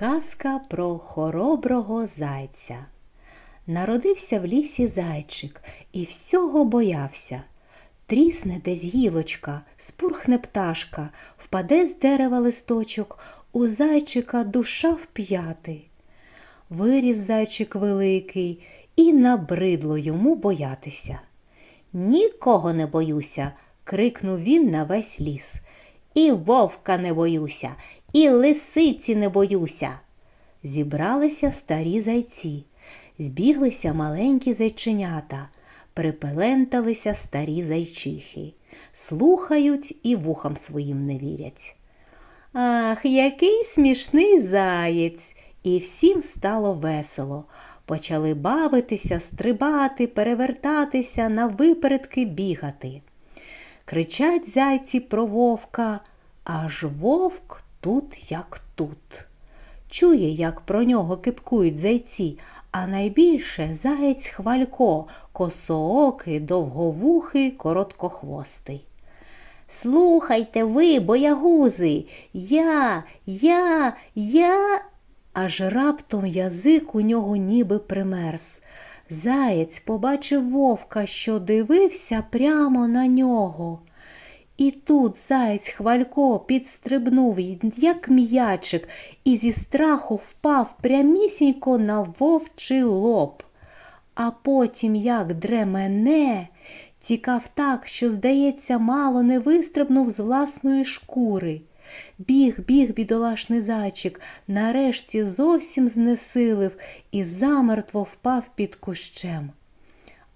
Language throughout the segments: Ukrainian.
Казка про хороброго зайця. Народився в лісі зайчик і всього боявся. Трісне десь гілочка, спурхне пташка, впаде з дерева листочок, у зайчика душа вп'яти. Виріс зайчик великий, і набридло йому боятися. Нікого не боюся, крикнув він на весь ліс. І вовка не боюся, і лисиці не боюся. Зібралися старі зайці, збіглися маленькі зайченята, припеленталися старі зайчихи, слухають і вухам своїм не вірять. Ах, який смішний заєць! І всім стало весело. Почали бавитися, стрибати, перевертатися, на випередки бігати. Кричать зайці про вовка, аж вовк тут як тут. Чує, як про нього кипкують зайці, а найбільше заєць хвалько, косоокий, довговухий, короткохвостий. Слухайте ви, боягузи, я, я, я. Аж раптом язик у нього ніби примерз. Заєць побачив вовка, що дивився прямо на нього. І тут заєць хвалько підстрибнув, як м'ячик, і зі страху впав прямісінько на вовчий лоб. А потім, як дремене, тікав так, що, здається, мало не вистрибнув з власної шкури. Біг, біг, бідолашний зайчик, нарешті зовсім знесилив і замертво впав під кущем.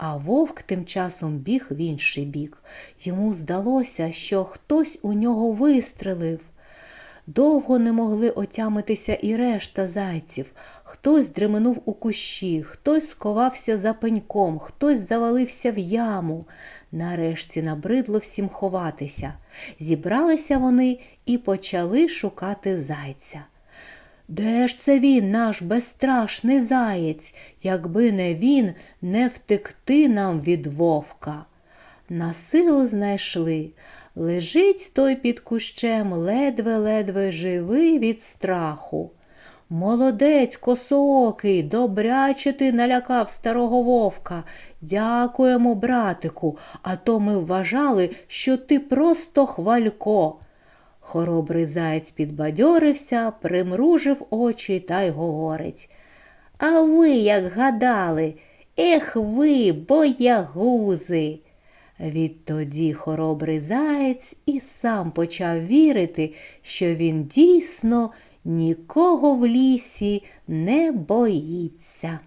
А вовк тим часом біг в інший бік. Йому здалося, що хтось у нього вистрелив. Довго не могли отямитися і решта зайців. Хтось дременув у кущі, хтось сховався за пеньком, хтось завалився в яму. Нарешті набридло всім ховатися. Зібралися вони і почали шукати зайця. Де ж це він, наш безстрашний заєць, якби не він, не втекти нам від вовка. На силу знайшли. Лежить той під кущем, ледве-ледве живий від страху. Молодець, косоокий, добряче ти налякав старого вовка. Дякуємо, братику, а то ми вважали, що ти просто хвалько. Хоробрий заєць підбадьорився, примружив очі та й говорить. А ви як гадали, ех ви, боягузи. Відтоді хоробрий заєць і сам почав вірити, що він дійсно нікого в лісі не боїться.